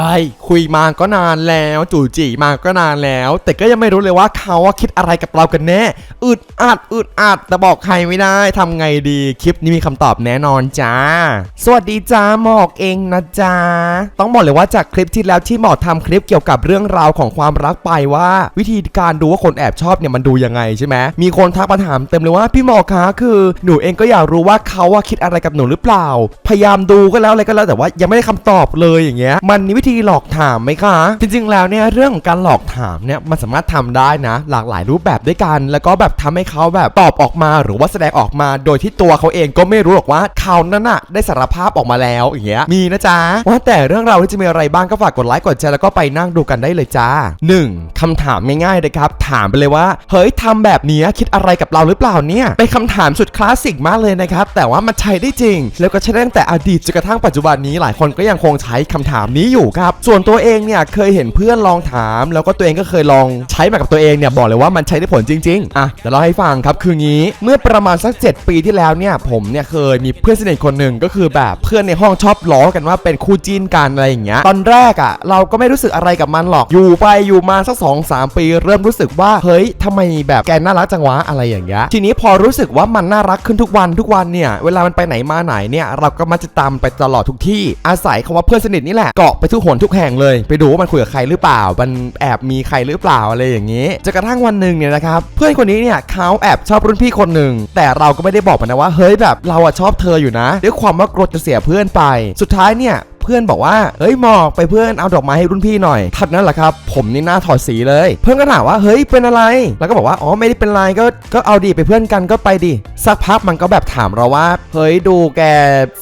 ใช่คุยมาก็นานแล้ว จู่จีมาก็นานแล้ว แต่ก็ยังไม่รู้เลยว่าเขาคิดอะไรกับเรากันแน่อึดอัดอึดอัดแต่บอกใครไม่ได้ทำไงดีคลิปนี้มีคำตอบแน่นอนจ้า สวัสดีจ้าหมอกเองนะจ้าต้องบอกเลยว่าจากคลิปที่แล้วที่หมอกทำคลิปเกี่ยวกับเรื่องราวของความรักไปว่า วิธีการดูว่าคนแอบชอบเนี่ยมันดูยังไงใช่ไหมมีคนทักมาถามเต็มเลยว่าพี่หมอกคะคือหนูเองก็อยากรู้ว่าเขาคิดอะไรกับหนูหรือเปล่า พยายามดูก็แล้วอะไรก็แล้วแต่ว่ายังไม่ได้คำตอบเลยอย่างเงี้ยมันมีวิธีหลอกถามไหมคะ จริงๆ แล้วเนี่ยเรื่องของการหลอกถามเนี่ยมันสามารถทำได้นะ หลากหลายรูปแบบด้วยกัน แล้วก็แบบทำให้เขาแบบตอบออกมา หรือว่าแสดงออกมา โดยที่ตัวเขาเองก็ไม่รู้หรอกว่าเขานั้นน่ะได้สารภาพออกมาแล้วอย่างเงี้ยมีนะจ๊ะว่าแต่เรื่องราวที่จะมีอะไรบ้างก็ฝากกดไลค์กดแชร์แล้วก็ไปนั่งดูกันได้เลยจ้า 1. คำถามง่ายๆเลยครับถามไปเลยว่า เฮ้ยทำแบบนี้คิดอะไรกับเราหรือเปล่าเนี่ยเป็นคำถามสุดคลาสสิกมากเลยนะครับ แต่ว่ามันใช้ได้จริง แล้วก็ใช้ได้ตั้งแต่อดีตจนกระทั่งปัจจุบันนี้หลายคนก็ยังคงใช้คำถามนี้อยู่ครับ ส่วนตัวเองเนี่ยเคยเห็นเพื่อนลองถาม แล้วก็ตัวเองก็เคยลองใช้มากับตัวเองเนี่ยบอกเลยว่ามันใช้ได้ผลจริงๆอะเดี๋ยวเราให้ฟังครับคืองี้เมื่อประมาณสัก 7 ปีที่แล้วเนี่ยผมเนี่ยเคยมีเพื่อนสนิทคนหนึ่งก็คือแบบเพื่อนในห้องชอบล้อกันว่าเป็นคู่จิ้นกันอะไรอย่างเงี้ยตอนแรกอะเราก็ไม่รู้สึกอะไรกับมันหรอกอยู่ไปอยู่มาสักสองสามปีเริ่มรู้สึกว่าเฮ้ยทำไมแบบแกน่ารักจังวะอะไรอย่างเงี้ยทีนี้พอรู้สึกว่ามันน่ารักขึ้นทุกวันทุกวันเนี่ยเวลามันไปไหนมาไหนเนี่ยเราก็มักจะตามไปตลอดทุกที่อาศัยคำว่าเพื่อนสนิทนี่แหละเกาะไปทุกหนทุกแห่งเลย ไปดูว่ามันคุยกับใครหรือเปล่า มันแอบมีใครหรือเปล่าอะไรอย่างนี้จนกระทั่งวันหนึ่งเนี่ยนะครับเพื่อนคนนี้เนี่ยเขาแอบชอบรุ่นพี่คนหนึ่งแต่เราก็ไม่ได้บอกมันนะว่าเฮ้ยแบบเราอะชอบเธออยู่นะ ด้วยความว่ากรธจะเสียเพื่อนไป สุดท้ายเนี่ย เพื่อนบอกว่าเฮ้ยหมอกไปเพื่อนเอาดอกไม้ให้รุ่นพี่หน่อยทัดนั้นแหละครับผมนี่หน้าถอดสีเลย เพื่อนก็ถามว่าเฮ้ยเป็นอะไร แล้วก็บอกว่าอ๋อไม่ได้เป็นไรก็ก็เอาดีไปเพื่อนกันก็ไปดิสักพักมันก็แบบถามเราว่าเฮ้ยดูแก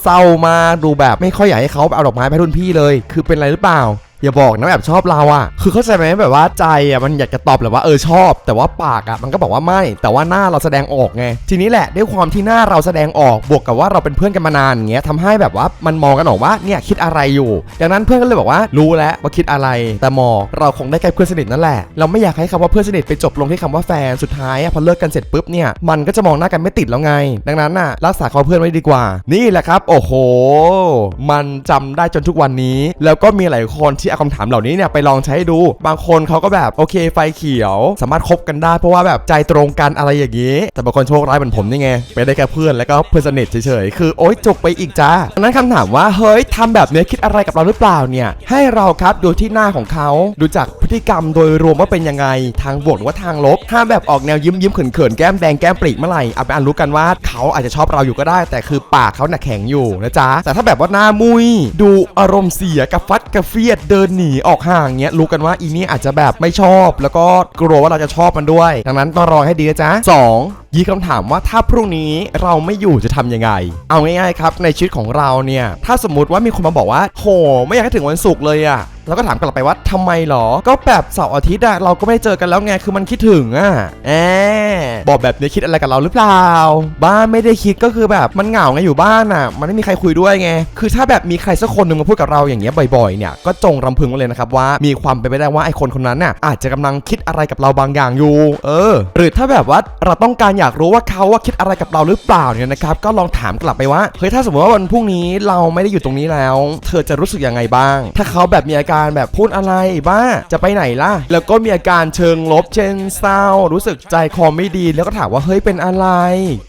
เศร้ามาดูแบบไม่ค่อยอยากให้เขาเอาดอกไม้ไปให้รุ่นพี่เลย คือเป็นอะไรหรือเปล่า อย่าบอกนะแบบชอบเราอะคือเข้าใจไหมแบบว่าใจอะมันอยากจะตอบแหละว่าเออชอบ แต่ว่าปากอะมันก็บอกว่าไม่ แต่ว่าหน้าเราแสดงออกไงทีนี้แหละด้วยความที่หน้าเราแสดงออกบวกกับว่าเราเป็นเพื่อนกันมานานเงี้ยทำให้แบบว่ามันมองกันออกว่าเนี่ยคิดอะไรอยู่ดังนั้นเพื่อนก็เลยบอกว่ารู้แล้วว่าคิดอะไร แต่มอกเราคงได้แค่เพื่อนสนิทนั่นแหละเราไม่อยากให้คำว่าเพื่อนสนิทไปจบลงที่คำว่าแฟนสุดท้ายอะพอเลิกกันเสร็จปุ๊บเนี่ยมันก็จะมองหน้ากันไม่ติดแล้วไง ดังนั้นน่ะรักษาความเพื่อนไว้ดีกว่า นี่แหละครับ โอ้โห มันจำได้จนทุกวันนี้ แล้วก็มีหลายคนที่เอาคำถามเหล่านี้เนี่ยไปลองใช้ดู บางคนเขาก็แบบโอเคไฟเขียว สามารถคบกันได้เพราะว่าแบบใจตรงกันอะไรอย่างนี้ แต่บางคนโชคร้ายเหมือนผมนี่ไงไปได้แค่เพื่อนแล้วก็เพื่อนสนิทเฉยๆคือโอ๊ยจบไปอีกจ้าดังนั้นคำถามว่าเฮ้ยทำแบบนี้คิดอะไรกับเราหรือเปล่าเนี่ยให้เราครับดูที่หน้าของเขาดูจากพฤติกรรมโดยรวมว่าเป็นยังไงทางบวกหรือว่าทางลบถ้าแบบออกแนวยิ้มยิ้มๆเขินแก้มแดงแก้มปรีเมื่อไหร่เอาไปอ่านรู้กันว่าเขาอาจจะชอบเราอยู่ก็ได้ แต่คือปากเขาหนักแข็งอยู่นะจ๊ะแต่ถ้าแบบว่าหน้ามุย ดูอารมณ์เสียกับฟัดกับเฟียดเดินหนีออกห่างเงี้ยรู้กันว่าอีนี่อาจจะแบบไม่ชอบ แล้วก็กลัวว่าเราจะชอบมันด้วย ดังนั้นต้องรอให้ดีนะจ๊ะ 2. ยีคำถามว่าถ้าพรุ่งนี้เราไม่อยู่จะทำยังไง เอาง่ายๆครับในชีวิตของเราเนี่ยถ้าสมมติว่ามีคนมาบอกว่า โห ไม่อยากให้ถึงวันศุกร์เลยอะ เราก็ถามกลับไปว่าทำไมหรอ ก็แบบเสาร์อาทิตย์อะเราก็ไม่ได้เจอกันแล้วไงคือมันคิดถึงอะแอบบอกแบบนี้คิดอะไรกับเราหรือเปล่า บ้านไม่ได้คิดก็คือแบบมันเหงาไงอยู่บ้านอะมันไม่มีใครคุยด้วยไง คือถ้าแบบมีใครสักคนหนึ่งมาพูดกับเราอย่างเงี้ยบ่อยๆ เนี่ยก็จงรำพึงไว้เลยนะครับว่ามีความเป็นไปได้ว่าไอ้คนคนนั้นน่ะอาจจะกำลังคิดอะไรกับเราบางอย่างอยู่ เออ หรือถ้าแบบว่าเราต้องการอยากรู้ว่าเขาว่าคิดอะไรกับเราหรือเปล่าเนี่ยนะครับก็ลองถามกลับไปว่าเฮ้ยถ้าสมมติว่าวันพรุ่งนี้เราไม่ได้อยู่ตรงนี้แล้ว เธอจะรู้สึกยังไงบ้าง ถ้าเขาแบบมีอาการแบบพูดอะไรบ้าจะไปไหนล่ะ แล้วก็มีอาการเชิงลบเช่นเศร้า รู้สึกใจคอไม่ดี แล้วก็ถามว่าเฮ้ยเป็นอะไร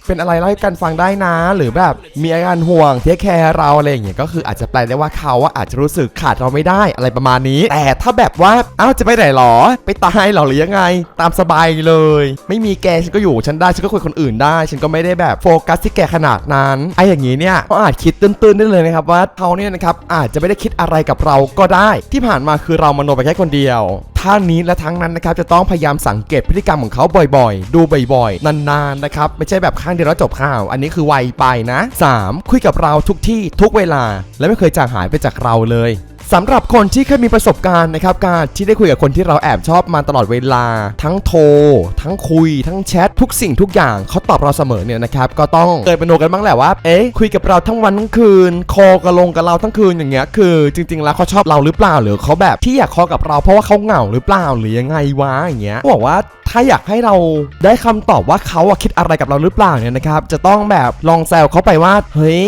เป็นอะไรเล่าให้กันฟังได้นะ หรือแบบมีอาการห่วงเทคแคร์เราอะไรอย่างเงี้ยก็คืออาจจะแปลได้ว่าเขาว่าอาจจะรู้สึกขาดเราไม่ได้อะไรประมาณนี้ แต่ถ้าแบบว่าเอ้าจะไปไหนหรอ ไปตายหรอหรือยังไง ตามสบายเลย ไม่มีแกฉันก็อยู่ฉันได้ฉันก็คุยกับคนอื่นได้ ฉันก็ไม่ได้แบบโฟกัสที่แกขนาดนั้นไอ้อย่างนี้เนี่ยก็อาจคิดตื้นๆได้เลยนะครับว่าเขาเนี่ยนะครับอาจจะไม่ได้คิดอะไรกับเราก็ได้ที่ผ่านมาคือเรามโนไปแค่คนเดียวท่านี้และทั้งนั้นนะครับจะต้องพยายามสังเกตพฤติกรรมของเขาบ่อยๆ ดูบ่อยๆ นานๆนะครับไม่ใช่แบบข้างเดียวแล้วจบข่าว อันนี้คือไวไปนะ 3. คุยกับเราทุกที่ทุกเวลา และไม่เคยจางหายไปจากเราเลย สำหรับคนที่เคยมีประสบการณ์นะครับการที่ได้คุยกับคนที่เราแอบชอบมาตลอดเวลา ทั้งโทร ทั้งคุย ทั้งแชททุกสิ่งทุกอย่างเขาตอบเราเสมอเนี่ยนะครับก็ต้องเคยไปโนกันบ้างแหละว่าเอ๊ะคุยกับเราทั้งวันทั้งคืนคอกับลงกับเราทั้งคืนอย่างเงี้ยคือจริง ๆ แล้วเขาชอบเราหรือเปล่าหรือเขาแบบที่อยากคอกับเราเพราะว่าเขาเหงาหรือเปล่าหรือยังไงวะอย่างเงี้ยบอกว่า ถ้าอยากให้เราได้คำตอบว่าเขาอะคิดอะไรกับเราหรือเปล่าเนี่ยนะครับ จะต้องแบบลองแซวเขาไปว่า เฮ้ย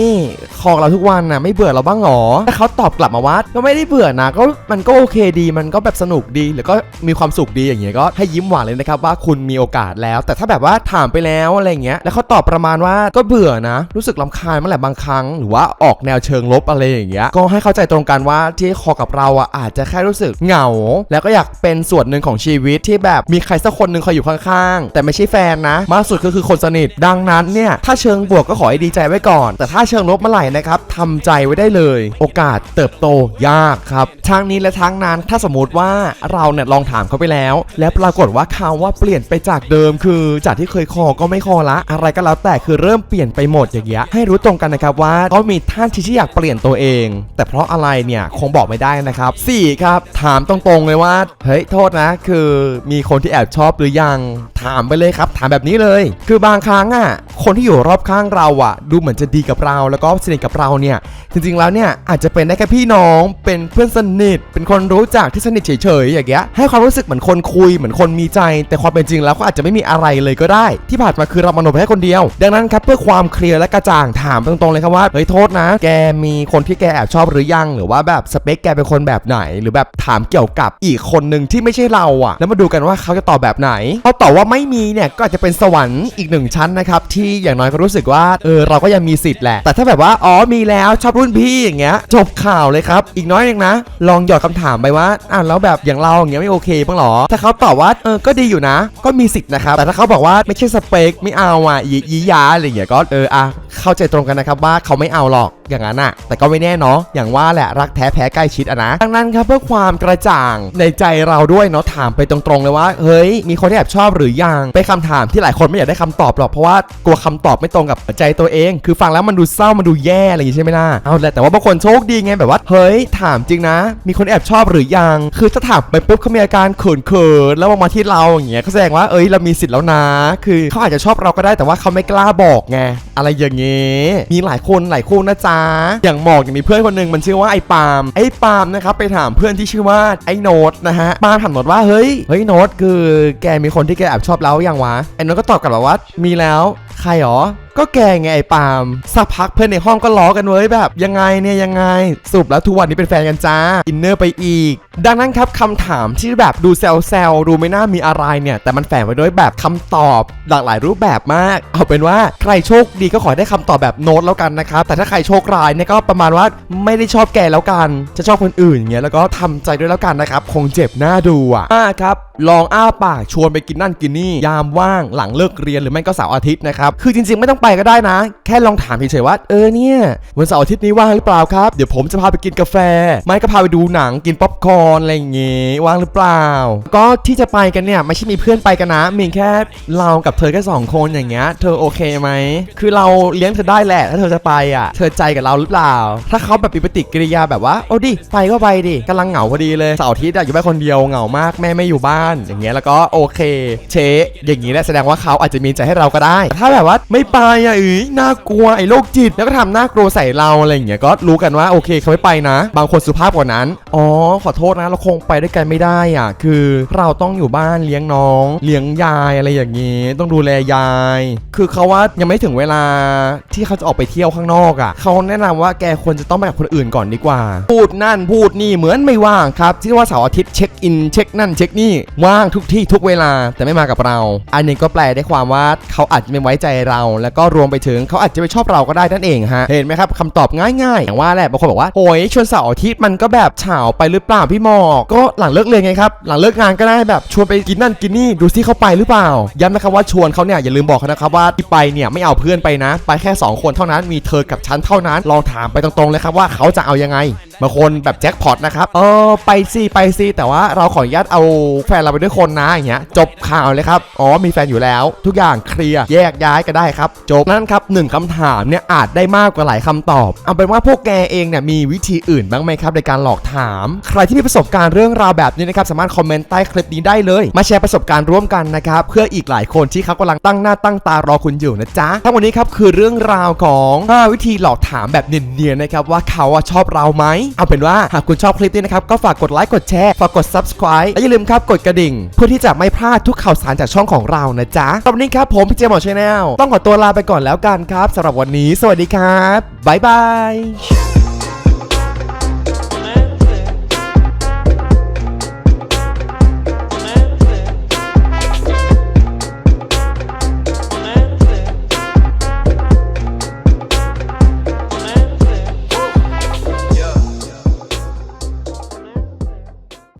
คอเราทุกวันน่ะไม่เบื่อเราบ้างหรอถ้าเขาตอบกลับมาว่าก็ไม่ได้เบื่อนะก็มันก็โอเคดีมันก็แบบสนุกดีแล้วก็มีความสุขดีอย่างเงี้ยก็ให้ยิ้มหวานเลยนะครับว่าคุณมีโอกาสแล้ว แต่ถ้าแบบว่าถามไปแล้วอะไรเงี้ยแล้วเขาตอบประมาณว่าก็เบื่อนะ รู้สึกลำคาญมื่อไหร่บางครั้ง หรือว่าออกแนวเชิงลบอะไรอย่างเงี้ยก็ให้เข้าใจตรงกันว่าที่คอกับเราอะอาจจะแค่รู้สึกเหงา แล้วก็อยากเป็นส่วนหนึ่งของชีวิตที่แบบมีใครสักคนนึงคอยอยู่ข้างๆ แต่ไม่ใช่แฟนนะ มากสุดก็คือคนสนิท ดังนั้นเนี่ย ถ้าเชิงบวกก็ขอให้ดีใจไว้ก่อน แต่ถ้าเชิงลบเมื่อไหร่นะครับทำใจไว้ได้เลย โอกาสเติบโตยากครับทางนี้และทางนั้น ถ้าสมมติว่าเราเนี่ยลองถามเขาไปแล้ว และปรากฏว่าเขาว่าเปลี่ยนไปจากเดิม คือจากที่เคยคอก็ไม่คอละ อะไรก็แล้วแต่คือเริ่มเปลี่ยนไปหมดอย่างเงี้ยให้รู้ตรงกันนะครับว่าเขามีท่าทีที่อยากเปลี่ยนตัวเอง แต่เพราะอะไรเนี่ยคงบอกไม่ได้นะครับสี่ครับถามตรงๆเลยว่าเฮ้ยโทษนะ คือมีคนที่แอบชอบหรือยังถามไปเลยครับ ถามแบบนี้เลย คือบางครั้งอะคนที่อยู่รอบข้างเราอะ ดูเหมือนจะดีกับเราแล้วก็สนิทกับเราเนี่ยจริงๆแล้วเนี่ยอาจจะเป็นได้แค่พี่น้องเป็นเพื่อนสนิท เป็นคนรู้จักที่สนิทเฉยๆอย่างเงี้ยให้ความรู้สึกเหมือนคนคุยเหมือนคนมีใจ แต่ความเป็นจริงแล้วก็อาจจะไม่มีอะไรเลยก็ได้ ที่ผ่านมาคือเรามโนไปแค่คนเดียว ดังนั้นครับเพื่อความเคลียร์และกระจ่างถามตรงๆเลยครับว่าเฮ้ยโทษนะ แกมีคนที่แกแอบชอบหรือยัง หรือว่าแบบสเปคแกเป็นคนแบบไหน หรือแบบถามเกี่ยวกับอีกคนหนึ่งที่ไม่ใช่เราอะ แล้วมาดูกันว่าเขาจะตอบแบบไหนเขาตอบว่าไม่มีเนี่ยก็อาจจะเป็นสวรรค์อีกหนึ่งชั้นนะครับที่อย่างน้อยก็รู้สึกว่าเออเราก็ยังมีสิทธิ์แหละ แต่ถ้าแบบว่าอ๋อมีแล้วชอบรุ่นพี่อย่างเงี้ยจบข่าวเลยครับ อีกน้อยเองนะ ลองหยอดคำถามไปว่าอะแล้วแบบอย่างเราอย่างเงี้ยไม่โอเคบ้างหรอ ถ้าเขาตอบว่าเออก็ดีอยู่นะ ก็มีสิทธิ์นะครับแต่ถ้าเขาบอกว่าไม่ใช่สเปคไม่เอาอะยียียาอะไรอย่างเงี้ยก็เอออะเข้าใจตรงกันนะครับว่าเขาไม่เอาหรอกอย่างนั้นอะแต่ก็ไม่แน่เนาะอย่างว่าแหละรักแท้แพ้ใกล้ชิดอะนะดังนั้นครับเพื่อความกระจ่างในใจเราด้วยเนาะถามไปตรงๆเลยว่าเฮ้ย มีคนที่แอบชอบหรือยังเป็นคำถามที่หลายคนไม่อยากได้คำตอบหรอกเพราะว่ากลัวคำตอบไม่ตรงกับใจตัวเอง คือฟังแล้วมันดูเศร้ามันดูแย่อะไรอย่างงี้ใช่ไหมล่ะเอาแหละแต่ว่าบางคนโชคดีไงแบบว่าเฮ้ยถามจริงนะ มีคนแอบชอบหรือยัง คือถ้าถามไปปุ๊บเขามีอาการเขินๆแล้วมาที่เราอย่างเงี้ยก็แสดงว่าเอ้ยเรามีสิทธิ์แล้วนะ คือเขาอาจจะชอบเราก็ได้แต่ว่าเขาไม่กล้าบอกไงอะไรอย่างเงี้ยมีหลายคนหลายคู่นะจ๊ะอย่างหมอกอย่างมีเพื่อนคนหนึ่งมันชื่อว่าไอ้ปาล์มไอ้ปาล์มนะครับไปถามเพื่อนที่ชื่อว่าไอ้โนตนะฮะปาล์มถามโนตว่าเฮ้ยเฮ้ยโนตคือแกมีคนที่แกแอบชอบแล้วยังวะไอ้โนตก็ตอบกลับมาว่ามีแล้ว ใครหรอ ก็แกไงไอ้ปาล์มสักพักเพื่อนในห้องก็ล้อกันเว้ยแบบ ยังไงเนี่ยยังไงสรุปแล้วทุกวันนี้เป็นแฟนกันจ้า อินเนอร์ไปอีก ดังนั้นครับคำถามที่แบบดูแซวแซวๆดูไม่น่ามีอะไรเนี่ย แต่มันแฝงไว้ด้วยแบบคำตอบ หลากหลายรูปแบบมาก เอาเป็นว่าใครโชคดีก็ขอได้คำตอบแบบโน้ตแล้วกันนะครับแต่ถ้าใครโชคร้ายเนี่ยก็ประมาณว่าไม่ได้ชอบแกแล้วกัน จะชอบคนอื่นอย่างเงี้ยแล้วก็ทำใจด้วยแล้วกันนะครับคงเจ็บหน้าดูอะอ่าครับลองอ้าปากชวนไปกินนั่นกินนี่ ยามว่างหลังเลิกเรียนหรือไม่ก็เสาร์อาทิตย์นะครับ คือจริงๆไม่ต้องไปก็ได้นะ แค่ลองถามเฉยๆว่าเออเนี่ยวันเสาร์อาทิตย์นี้ว่างหรือเปล่าครับ เดี๋ยวผมจะพาไปกินกาแฟ ไม่ก็พาไปดูหนังกินป๊อปคอร์นอะไรอย่างเงี้ยว่างหรือเปล่า ก็ที่จะไปกันเนี่ยไม่ใช่มีเพื่อนไปกันนะ มีแค่เรากับเธอแค่สองคนอย่างเงี้ยเธอโอเคไหมคือเราเลี้ยงเธอได้แหละถ้าเธอจะไปอะ เธอใจกับเราหรือเปล่า ถ้าเขาแบบมีปฏิกิริยาแบบว่าโอ้ดิไปก็ไปดิกำลังเหงาพอดีเลยเสาร์อาทิตย์อะอยู่บ้านคนเดียวเหงามากแม่ไม่อยู่บ้านอย่างเงี้ยแล้วก็โอเค เชะอย่างงี้แหละแสดงว่าเขาอาจจะมีใจให้เราก็ได้ ถ้าแบบว่าไม่ไปอะเอือน่ากลัวไอ้โรคจิตแล้วก็ทำน่ากลัวใส่เราอะไรอย่างเงี้ยก็รู้กันว่าโอเคเขาไม่ไปนะ บางคนสุภาพกว่านั้นอ๋อขอโทษนะเราคงไปด้วยกันไม่ได้อะคือเราต้องอยู่บ้านเลี้ยงน้อง เลี้ยงยายอะไรอย่างงี้ ต้องดูแลยาย คือเขาว่ายังไม่ถึงเวลาที่เขาจะออกไปเที่ยวข้างนอกอะเขาแนะนำว่าแกควรจะต้องไปกับคนอื่นก่อนดีกว่า พูดนั่นพูดนี่เหมือนไม่ว่างครับที่ว่าเสาร์อาทิตย์เช็คอินเช็คนั่นเช็คนี่ว่างทุกที่ทุกเวลาแต่ไม่มากับเรา อันนี้ก็แปลได้ความว่าเขาอาจจะไม่ไว้ใจเรา แล้วก็รวมไปถึงเขาอาจจะไม่ชอบเราก็ได้นั่นเองฮะ เห็นไหมครับคำตอบง่ายๆอย่างว่าแหละบางคนบอกว่าโอยชวนเสาร์อาทิตย์มันก็แบบเฉาไปหรือเปล่าพี่หมอกก็หลังเลิกเรียนไงครับหลังเลิกงานก็ได้แบบชวนไปกินนั่นกินนี่ดูซิเขาไปหรือเปล่าย้ำนะครับว่าชวนเขาเนี่ยอย่าลืมบอกเขานะครับว่าที่ไปเนี่ยไม่เอาเพื่อนไปนะ ไปแค่สองคนเท่านั้นมีเธอกับฉันเท่านั้นลองถามไปตรงๆเลยครับว่าเขาจะเอายังไงบางคนแบบแจ็คพอตนะครับเออไปสิไปสิแต่ว่าเราขออนุญาตเอาแฟนเราไปด้วยคนนะอย่างเงี้ยจบข่าวเลยครับอ๋อมีแฟนอยู่แล้ว ทุกอย่างเคลียร์แยกย้ายก็ได้ครับจบนั่นครับหนึ่งคำถามเนี่ยอาจได้มากกว่าหลายคำตอบ เอาเป็นว่าพวกแกเองเนี่ยมีวิธีอื่นบ้างไหมครับในการหลอกถาม ใครที่มีประสบการณ์เรื่องราวแบบนี้นะครับสามารถคอมเมนต์ใต้คลิปนี้ได้เลย มาแชร์ประสบการณ์ร่วมกันนะครับเพื่ออีกหลายคนที่เขากำลังตั้งหน้าตั้งตารอคุณอยู่นะจ๊ะทั้งหมดนี้ครับคือเรื่องราวของ5วิธีหลอกถามแบบเนียนๆนะครับว่าเขาชอบเราไหมเอาเป็นว่าหากคุณชอบคลิปนี้นะครับ ก็ฝากกดไลค์กดแชร์ฝากกด subscribe และอย่าลืมครับกดกระดิ่ง เพื่อที่จะไม่พลาดทุกข่าวสารจากช่องของเรานะจ๊ะสำหรับวันนี้ครับผมพี่เจมส์ชาแนลต้องขอตัวลาไปก่อนแล้วกันครับสำหรับวันนี้ สวัสดีครับบ๊ายบาย